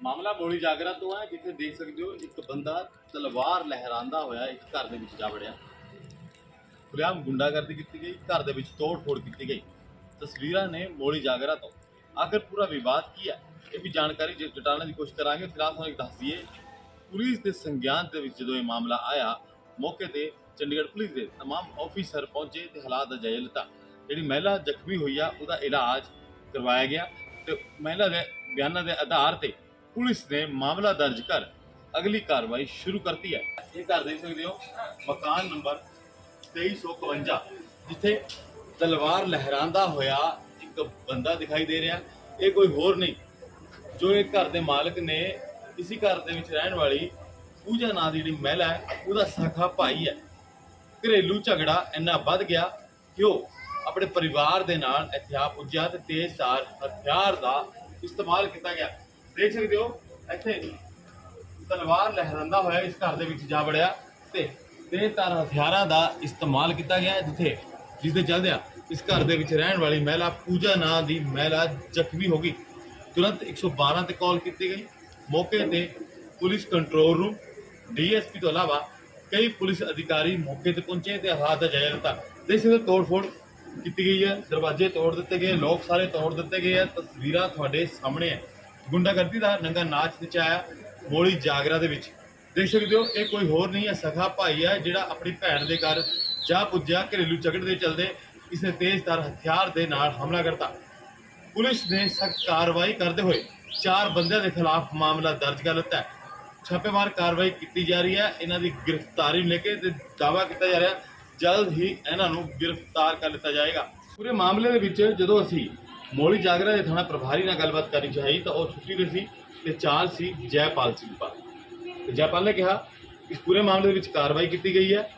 ਮਾਮਲਾ ਮੋਲੀ ਜਾਗਰਾ ਤੋਂ ਹੈ ਜਿੱਥੇ ਦੇਖ ਸਕਦੇ ਹੋ ਇੱਕ ਬੰਦਾ ਤਲਵਾਰ ਲਹਿਰਾਉਂਦਾ ਹੋਇਆ ਇੱਕ ਘਰ ਦੇ ਵਿੱਚ ਜਾ ਵੜਿਆ ਖੁੱਲ੍ਹੇਆਮ ਗੁੰਡਾਗਰਦੀ ਕੀਤੀ ਗਈ ਘਰ ਦੇ ਵਿੱਚ ਤੋੜ ਫੋੜ ਕੀਤੀ ਗਈ ਤਸਵੀਰਾਂ ਨੇ ਮੋਲੀ ਜਾਗਰਾ ਤੋਂ ਆਖਰ ਪੂਰਾ ਵਿਵਾਦ ਕੀ ਹੈ ਇਹ ਵੀ ਜਾਣਕਾਰੀ ਜ- ਜਟਾਉਣ ਦੀ ਕੋਸ਼ਿਸ਼ ਕਰਾਂਗੇ ਫਿਲਹਾਲ ਤੁਹਾਨੂੰ ਇੱਕ ਦੱਸ ਦਈਏ ਪੁਲਿਸ ਦੇ ਸੰਗਿਆਨ ਦੇ ਵਿੱਚ ਜਦੋਂ ਇਹ ਮਾਮਲਾ ਆਇਆ ਮੌਕੇ ਤੇ ਚੰਡੀਗੜ੍ਹ ਪੁਲਿਸ ਦੇ तमाम ਆਫੀਸਰ ਪਹੁੰਚੇ ਤੇ ਹਾਲਾਤ ਦਾ ਜਾਇਜ਼ਾ ਲਿੱਤਾ ਜਿਹੜੀ ਮਹਿਲਾ ਜ਼ਖਮੀ ਹੋਈ ਆ ਉਹਦਾ ਇਲਾਜ ਕਰਵਾਇਆ ਗਿਆ ਤੇ ਮਹਿਲਾ ਦੇ ਬਿਆਨਾਂ ਦੇ ਆਧਾਰ ਤੇ ਪੁਲਿਸ ਨੇ ਮਾਮਲਾ ਦਰਜ ਕਰ ਅਗਲੀ ਕਾਰਵਾਈ ਸ਼ੁਰੂ ਕਰਤੀ ਹੈ। ਇਹ ਘਰ ਦੇਖ ਸਕਦੇ ਹੋ, ਮਕਾਨ ਨੰਬਰ 2351 ਜਿੱਥੇ ਤਲਵਾਰ ਲਹਿਰਾਉਂਦਾ ਹੋਇਆ ਇੱਕ ਬੰਦਾ ਦਿਖਾਈ ਦੇ ਰਿਹਾ। ਇਹ ਕੋਈ ਹੋਰ ਨਹੀਂ, ਜੋ ਇਹ ਘਰ ਦੇ ਮਾਲਕ ਨੇ, ਇਸੇ ਘਰ ਦੇ ਵਿੱਚ ਰਹਿਣ ਵਾਲੀ ਪੂਜਾ ਨਾਂ ਦੀ ਜਿਹੜੀ ਮਹਿਲਾ ਹੈ, ਉਹਦਾ ਸ਼ਾਖਾ ਭਾਈ ਹੈ। ਘਰੇਲੂ ਝਗੜਾ ਇੰਨਾ ਵੱਧ ਗਿਆ ਕਿ ਉਹ ਆਪਣੇ ਪਰਿਵਾਰ ਦੇ ਨਾਲ ਇੱਥੇ ਆ ਪੁੱਜਿਆ ਤੇ ਤੇਜ਼ਧਾਰ ਹਥਿਆਰ ਦਾ ਇਸਤੇਮਾਲ ਕੀਤਾ ਗਿਆ। ਦੇਖ ਸਕਦੇ ਹੋ, ਇੱਥੇ ਤਲਵਾਰ ਲਹਿਰਾਉਂਦਾ ਹੋਇਆ ਇਸ ਘਰ ਦੇ ਵਿੱਚ ਜਾ ਵੜਿਆ ਤੇ ਤੇਜ਼ਧਾਰ ਹਥਿਆਰਾਂ ਦਾ ਇਸਤੇਮਾਲ ਕੀਤਾ ਗਿਆ ਜਿੱਥੇ ਜਿਸ ਦੇ ਚੱਲਦਿਆਂ ਇਸ ਘਰ ਦੇ ਵਿੱਚ ਰਹਿਣ ਵਾਲੀ ਮਹਿਲਾ ਪੂਜਾ ਨਾਂ ਦੀ ਮਹਿਲਾ ਜ਼ਖਮੀ ਹੋ ਗਈ। ਤੁਰੰਤ 112 ਤੇ ਕਾਲ ਕੀਤੀ ਗਈ। ਮੌਕੇ ਤੇ ਪੁਲਿਸ ਕੰਟਰੋਲ ਰੂਮ, ਡੀਐਸਪੀ ਤੋਂ ਇਲਾਵਾ ਕਈ ਪੁਲਿਸ ਅਧਿਕਾਰੀ ਮੌਕੇ ਤੇ ਪਹੁੰਚੇ ਤੇ ਹਾਲਾਤ ਦਾ ਜਾਇਜ਼ਾ ਲਿੱਤਾ। ਦੇਖ ਸਕਦੇ ਹੋ, ਤੋੜ-ਫੋੜ ਕੀਤੀ ਗਈ ਹੈ। ਦਰਵਾਜ਼ੇ ਤੋੜ ਦਿੱਤੇ ਗਏ, ਲੋਕ ਸਾਰੇ ਤੋੜ ਦਿੱਤੇ ਗਏ ਹੈ। ਤਸਵੀਰਾਂ ਤੁਹਾਡੇ ਸਾਹਮਣੇ ਹੈ। ਗੁੰਡਾਗਰਦੀ ਦਾ ਨੰਗਾ ਨਾਚ ਨਚਾਇਆ ਮੋਲੀ ਜਾਗਰਾ ਦੇ ਵਿੱਚ। ਦੇਖ ਸਕਦੇ ਹੋ, ਇਹ ਕੋਈ ਹੋਰ ਨਹੀਂ ਹੈ, ਸਖਾ ਭਾਈ ਹੈ, ਜਿਹੜਾ ਆਪਣੀ ਭੈਣ ਦੇ ਘਰ ਜਾ ਪੁੱਜਿਆ, ਘਰੇਲੂ ਝਗੜੇ ਦੇ ਚਲਦੇ ਇਸਨੇ ਤੇਜ਼ਧਾਰ ਹਥਿਆਰ ਦੇ ਨਾਲ ਹਮਲਾ ਕਰਤਾ। ਪੁਲਿਸ ਨੇ ਸਖਤ ਕਾਰਵਾਈ ਕਰਦੇ ਹੋਏ ਚਾਰ ਬੰਦਿਆਂ ਦੇ ਖਿਲਾਫ ਮਾਮਲਾ ਦਰਜ ਕਰ ਲਿੱਤਾ ਹੈ। ਛਾਪੇਮਾਰ ਕਾਰਵਾਈ ਕੀਤੀ ਜਾ ਰਹੀ ਹੈ, ਇਹਨਾਂ ਦੀ ਗ੍ਰਿਫਤਾਰੀ ਨੂੰ ਲੈ ਕੇ ਤੇ ਦਾਅਵਾ ਕੀਤਾ ਜਾ ਰਿਹਾ, ਜਲਦ ਹੀ ਇਹਨਾਂ ਨੂੰ ਗ੍ਰਿਫਤਾਰ ਕਰ ਲਿੱਤਾ ਜਾਏਗਾ। ਪੂਰੇ ਮਾਮਲੇ ਦੇ ਵਿੱਚ ਜਦੋਂ ਅਸੀਂ ਮੋਲੀ ਜਾਗਰਾ ਦੇ ਥਾਣਾ ਪ੍ਰਭਾਰੀ ਨਾਲ ਗੱਲਬਾਤ ਕਰਨੀ ਚਾਹੀ ਤਾਂ ਉਹ ਛੁੱਟੀ ਤੇ ਸੀ ਤੇ ਚਾਲ ਸੀ ਜੈਪਾਲ ਸਿੰਘ ਪਾਲ। ਜੈਪਾਲ ਨੇ ਕਿਹਾ ਇਸ ਪੂਰੇ ਮਾਮਲੇ ਦੇ ਵਿੱਚ ਕਾਰਵਾਈ ਕੀਤੀ ਗਈ ਹੈ।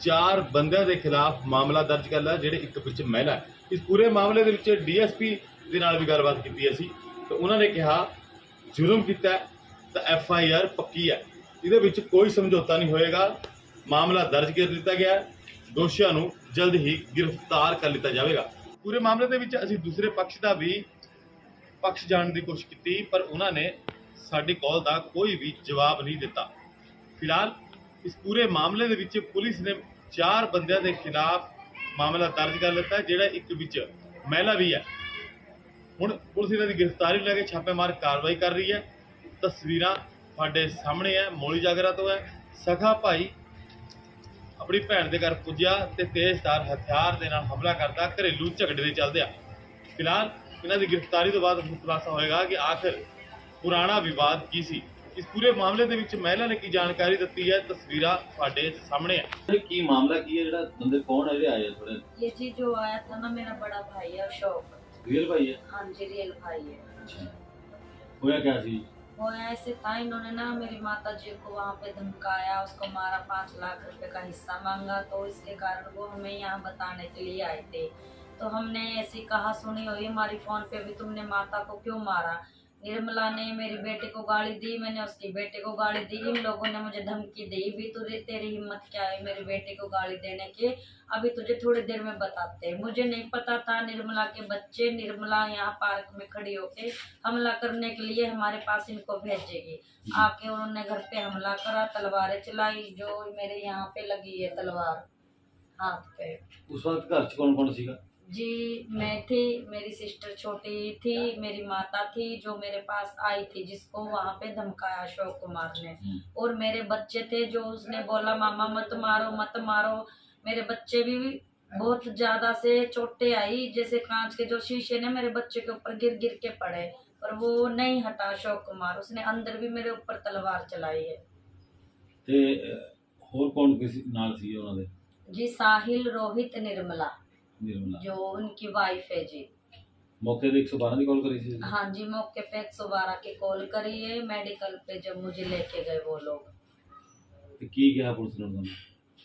ਚਾਰ ਬੰਦਿਆਂ ਦੇ ਖਿਲਾਫ ਮਾਮਲਾ ਦਰਜ ਕਰ ਲਿਆ, ਜਿਹੜੇ ਇੱਕ ਵਿੱਚ ਮਹਿਲਾ ਹੈ। ਇਸ ਪੂਰੇ ਮਾਮਲੇ ਦੇ ਵਿੱਚ ਡੀਐਸਪੀ ਦੇ ਨਾਲ ਵੀ ਗੱਲਬਾਤ ਕੀਤੀ ਅਸੀਂ। ਤੇ ਉਹਨਾਂ ਨੇ ਕਿਹਾ, ਜੁਰਮ ਕੀਤਾ ਤਾਂ ਐਫ ਆਈ ਆਰ ਪੱਕੀ ਹੈ। ਇਹਦੇ ਵਿੱਚ ਕੋਈ ਸਮਝੌਤਾ ਨਹੀਂ ਹੋਏਗਾ। ਮਾਮਲਾ ਦਰਜ ਕਰ ਦਿੱਤਾ ਗਿਆ ਦੋਸ਼ੀਆਂ ਨੂੰ ਜਲਦ ਹੀ ਗ੍ਰਿਫਤਾਰ ਕਰ ਲਿੱਤਾ ਜਾਵੇਗਾ। ਪੂਰੇ ਮਾਮਲੇ ਦੇ ਵਿੱਚ ਅਸੀਂ ਦੂਸਰੇ ਪੱਖ ਦਾ ਵੀ ਪੱਖ ਜਾਣ ਦੀ ਕੋਸ਼ਿਸ਼ ਕੀਤੀ, ਪਰ ਉਹਨਾਂ ਨੇ ਸਾਡੀ ਕਾਲ ਦਾ ਕੋਈ ਵੀ ਜਵਾਬ ਨਹੀਂ ਦਿੱਤਾ। ਫਿਲਹਾਲ ਇਸ ਪੂਰੇ ਮਾਮਲੇ ਦੇ ਵਿੱਚ ਪੁਲਿਸ ਨੇ ਚਾਰ ਬੰਦਿਆਂ ਦੇ ਖਿਲਾਫ ਮਾਮਲਾ ਦਰਜ ਕਰ ਲਿੱਤਾ ਜਿਹੜਾ ਇੱਕ ਵਿੱਚ ਮਹਿਲਾ ਵੀ ਹੈ। ਹੁਣ ਪੁਲਿਸ ਇਹਨਾਂ ਦੀ ਗ੍ਰਿਫਤਾਰੀ ਨੂੰ ਲੈ ਕੇ ਛਾਪੇਮਾਰ ਕਾਰਵਾਈ ਕਰ ਰਹੀ ਹੈ। ਤਸਵੀਰਾਂ ਤੁਹਾਡੇ ਸਾਹਮਣੇ ਹੈ, ਮੋਲੀ ਜਾਗਰਾ ਤੋਂ ਹੈ। ਸਖਾ ਭਾਈ ਆਪਣੀ ਭੈਣ ਦੇ ਘਰ ਪੁੱਜਿਆ ਤੇ ਤੇਜ਼ਧਾਰ ਹਥਿਆਰ ਦੇ ਨਾਲ ਹਮਲਾ ਕਰਦਾ ਘਰੇਲੂ ਝਗੜੇ ਦੇ ਚੱਲਦੇ ਆ ਫਿਲਹਾਲ ਇਹਨਾਂ ਦੀ ਗ੍ਰਿਫਤਾਰੀ ਤੋਂ ਬਾਅਦ ਹੁਣ ਖੁਲਾਸਾ ਹੋਏਗਾ ਕਿ ਆਖਿਰ ਪੁਰਾਣਾ ਵਿਵਾਦ ਕੀ ਸੀ ਇਸ ਪੂਰੇ ਮਾਮਲੇ ਦੇ ਵਿੱਚ ਮਹਿਲਾ ਨੇ ਕੀ ਜਾਣਕਾਰੀ ਦਿੱਤੀ ਹੈ ਤਸਵੀਰਾਂ ਤੁਹਾਡੇ ਸਾਹਮਣੇ ਹੈ ਕੀ ਮਾਮਲਾ ਕੀ ਹੈ ਜਿਹੜਾ ਬੰਦੇ ਕੌਣ ਹੈ ਜਿਹੜੇ ਆਏ ਆ ਥੋੜੇ ये जी जो आया था ना मेरा बड़ा भाई है अशोक ਰੀਅਲ ਭਾਈ ਹੈ हाँ जी रियल भाई है ਹੋਇਆ ਕਿਆ ਸੀ वो ऐसे था इन्होंने ना मेरी माता जी को वहाँ पे धमकाया उसको मारा पाँच लाख रुपए का हिस्सा मांगा तो इसके कारण वो हमें यहाँ बताने के लिए आए थे तो हमने ऐसी कहा सुनी हुई हमारी फोन पे भी तुमने माता को क्यों मारा निर्मला ने मेरे बेटे को गाली दी, मैंने उसके बेटे को गाली दी, इन लोगों ने मुझे धमकी दी। भी तुझे, तेरी हिम्मत क्या है मेरे बेटे को गाली देने के? अभी तुझे थोड़ी देर में बताते हैं। मुझे नहीं पता था निर्मला के बच्चे, निर्मला यहाँ पार्क में खड़ी होके हमला करने के लिए हमारे पास इनको भेजेगी। आके उन्होंने घर पे हमला करा, तलवारें चलाई, जो मेरे यहाँ पे लगी है तलवार, हाथ पे। उस वक्त कौन कौन सीखा जी मैं थी मेरी सिस्टर छोटी थी मेरी माता थी जो मेरे पास आई थी जिसको वहाँ पे धमकाया अशोक कुमार ने और मेरे बच्चे थे जो उसने बोला मामा मत मारो मत मारो मेरे बच्चे भी बहुत ज्यादा से चोटें आई जैसे कांच के जो शीशे ने मेरे बच्चे के ऊपर गिर गिर के पड़े पर वो नहीं हटा अशोक कुमार उसने अंदर भी मेरे ऊपर तलवार चलाई है ਤੇ ਅਹ, ਹੋਰ ਕੌਣ ਕਿਸ ਨਾਲ ਸੀ ਉਹਨਾਂ ਦੇ जी साहिल रोहित निर्मला ਨਿਰਮਲਾ जो उनकी वाइफ है जी। मौके पे एक सौ बारह की कॉल करी थी? हाँ जी मौके पे एक सौ बारह की कॉल करी है मेडिकल पे जब मुझे लेके गए वो लोग। तो की क्या पुलिस ने उन्होंने?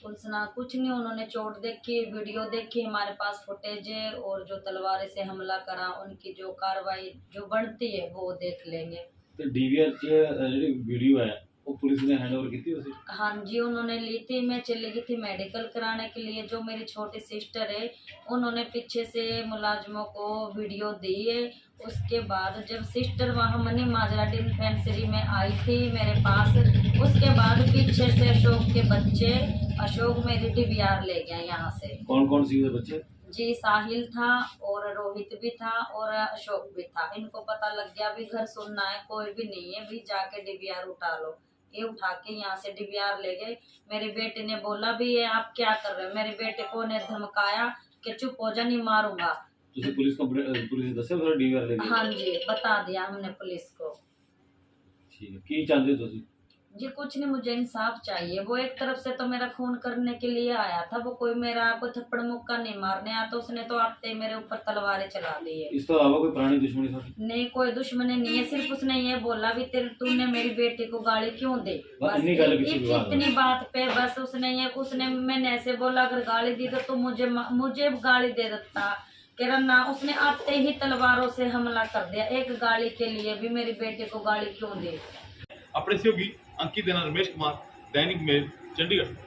पुलिस कुछ नहीं उन्होंने चोट देखी वीडियो देखी हमारे पास फुटेज है और जो तलवार से हमला करा उनकी जो कार्रवाई जो बढ़ती है वो देख लेंगे। तो डीवीआर की वीडियो है पुलिस ने की थी उसे? हाँ जी उन्होंने ली थी। मैं चली गई थी मेडिकल कराने के लिए जो मेरी छोटी सिस्टर है उन्होंने पीछे से मुलाजमों को वीडियो दी है उसके बाद जब सिस्टर वहाँ मनी माजरा डिस्पेंसरी में आई थी मेरे पास उसके बाद पीछे से अशोक के बच्चे अशोक मेरी डीबीआर ले गया यहाँ से। कौन कौन सी बच्चे? जी साहिल था और रोहित भी था और अशोक भी था। इनको पता लग गया अभी घर सुनना है कोई भी नहीं है भी जाके डीबीआर उठा लो। के उठा के यहाँ से डिबियार ले गए। मेरे बेटे ने बोला भी ये आप क्या कर रहे हो? मेरे बेटे को ने धमकाया कि चुप हो जा नहीं मारूँगा। पुलिस पुलिस डीवीआर ले हाँ जी बता दिया हमने पुलिस को। ठीक है की जी कुछ नहीं मुझे इंसाफ चाहिए। वो एक तरफ़ से तो मेरा खून करने के लिए आया था वो कोई मेरा कोई थप्पड़ मुक्का नहीं मारने आया तो उसने तो आपते मेरे ऊपर तलवारें चला दी है। इसके तो अलावा कोई पुरानी दुश्मनी था? नहीं कोई दुश्मनी नहीं है सिर्फ़ उसने ये बोला भी तेरे तूने मेरी बेटी को गाली क्यों दे? इतनी बात पे बस उसने ये उसने मैंने ऐसे बोला अगर गाली दी तो तू मुझे मुझे गाली दे देता। केरा ना उसने आते ही तलवारों से हमला कर दिया एक गाली के लिए भी मेरी बेटी को गाली क्यों दे? अपने से होगी। अंकित देणार रमेश कुमार दैनिक मेल चंडीगढ़।